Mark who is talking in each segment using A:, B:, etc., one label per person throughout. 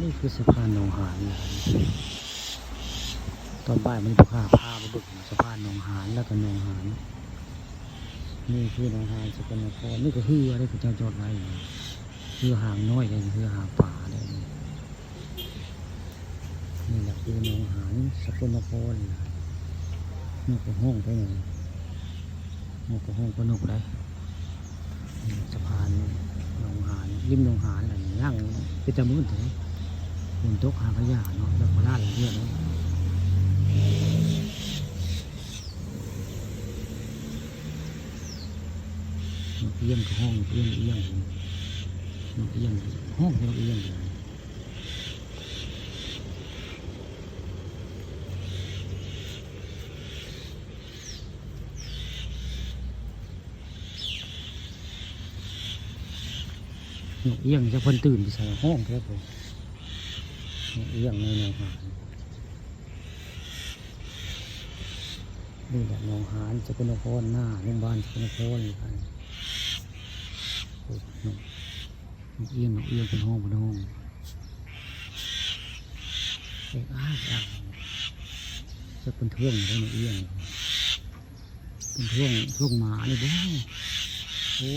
A: นี่คือสะพานหนองหานนะครับตอนบ่ายมันพาพาไปบึกสะพานหนองหานแล้วก็หนองหานนี่คือหนองหานสกลนครนี่ก็คืออะไรคือเจ้าจอดไว้คือหางน้อยเลยคือหางป่าเลยนี่แหละคือหนองหานสกลนครนี่ก็ห้องไปหนึ่งนี่ก็ห้องปนกได้สะพานหนองหานริมหนองหานอะไรย่างเป็นตะมืดเลย ฝนตกหาขยะเนาะแล้วก็ลาดอะไรเงี้ยเนาะนกเอี้ยงก็ห้องนกเอี้ยงเอี้ยงนกเอี้ยงห้องนกเอี้ยงนกเอี้ยงจะเพิ่นตื่นไปใส่ห้องแค่ผม เอี้ยงในหนองหานนี่แหละหนองหานจะเป็นนครหน้าโรงพยาบาลจะเป็นนครเลยครับโอ้นกนกเอียงเอียงเป็นห้องเป็นห้องเอกอ้าอ้าจะเป็นเท่วงได้นเอียงเป็นเท่วงท่วงหมาเลยบ้างโอ้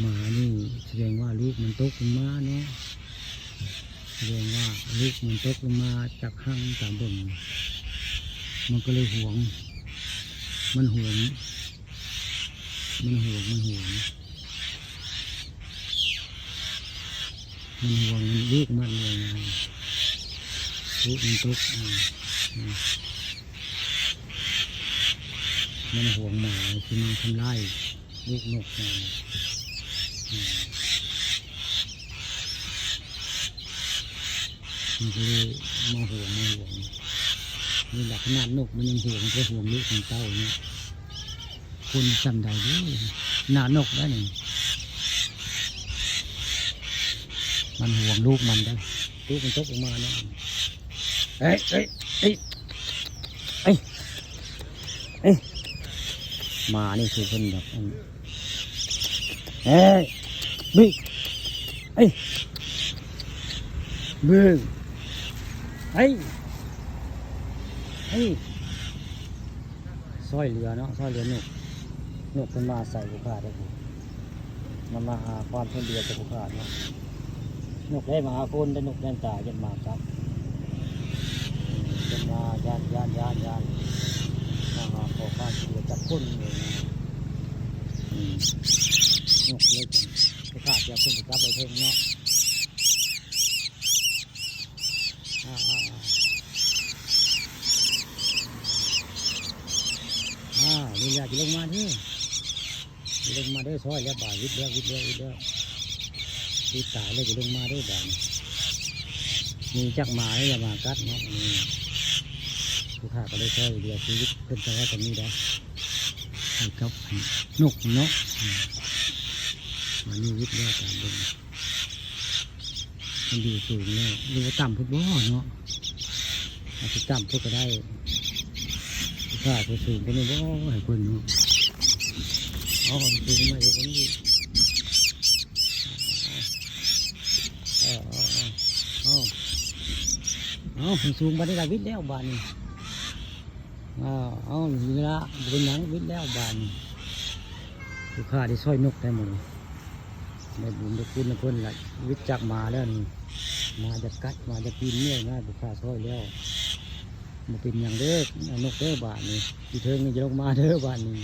A: หมานี่ แสดงว่าลูกมันตกลงมาเนาะแสดงว่าลูกมันตกลงมาจากข้างจากบนมันก็เลยห่วงมันหวง มันห่วง มันห่วง มันห่วง มันลูกมันเลยนะลูกมันตกมันห่วงหมาที่มันทำลายลูกนกนะอ่า มันก็เลยมาห่วงมาห่วงนี่แหละขนาดนกมันยังห่วงก็ห่วงลูกของเต้าเนี่ยคนจำได้ดิหน้านกได้หนึ่งมันห่วงลูกมันได้ลูกมันตกออกมาเนาะเอ้ยเอ้ยเอ้ยเอ้ยเอ้ยมานี่คือคนแบบเอ้ยบึ้งเอ้ยบึ้ง เอ้ยเอ้ยซอยเรือเนาะซอยเรือหนุกหนุกมันมาใส่บุคาได้ผมมันมาหาความเพื่อนเดียวกับบุคาเนาะหนุกได้มาหาคนได้หนุกยันตายันมาครับอืมยันมาย่านย่านย่านย่านมาหาขอความช่วยเหลือจากคนเลยนะอืมนกเลยจังบุคาจะขึ้นไปจับไปเพิ่มเนาะ อ่าอ่าอ่าอ่านี่อยากลงมาที่ลงมาได้ซอยแล้วบ่ายวิทย์แล้ววิทย์แล้ววิทย์แล้ววิทย์ตายแล้วจะลงมาได้บ่ามีจักหมาแล้วอย่ามากัดเนาะนี่ผู้ข้าก็ได้ซอยเดียวชีวิตเพิ่นจะว่าจะมีได้ให้กับนกเนาะมมานี่วิทย์แล้วตามเบิ่ง มันดีสูงแล้วดูว่าต่ำพุทธบ่อเนาะอาจจะต่ำพุทธก็ได้ผู้ข้าผู้สูงก็ไม่บ่อให้เพิ่นเนาะอ๋อมันสูงมาอยู่คนนี้เออเอาเอามันสูงมาได้ลายวิทย์แล้วบานนี้เอาเอาอยู่ละเป็นหยังวิทย์แล้วบานนี้ลูกค้าได้ซอยนกได้หมดเลยได้บุญได้คุณนะเพิ่นละวิจักมาแล้วนี่ มาจะกัดมาจะกินเนี่ยนะบุคคาซอยแล้วมาเป็นอย่างเด้อนกเด้อบานนี่ที่เทิงนี่จะลงมาเด้อบานนี่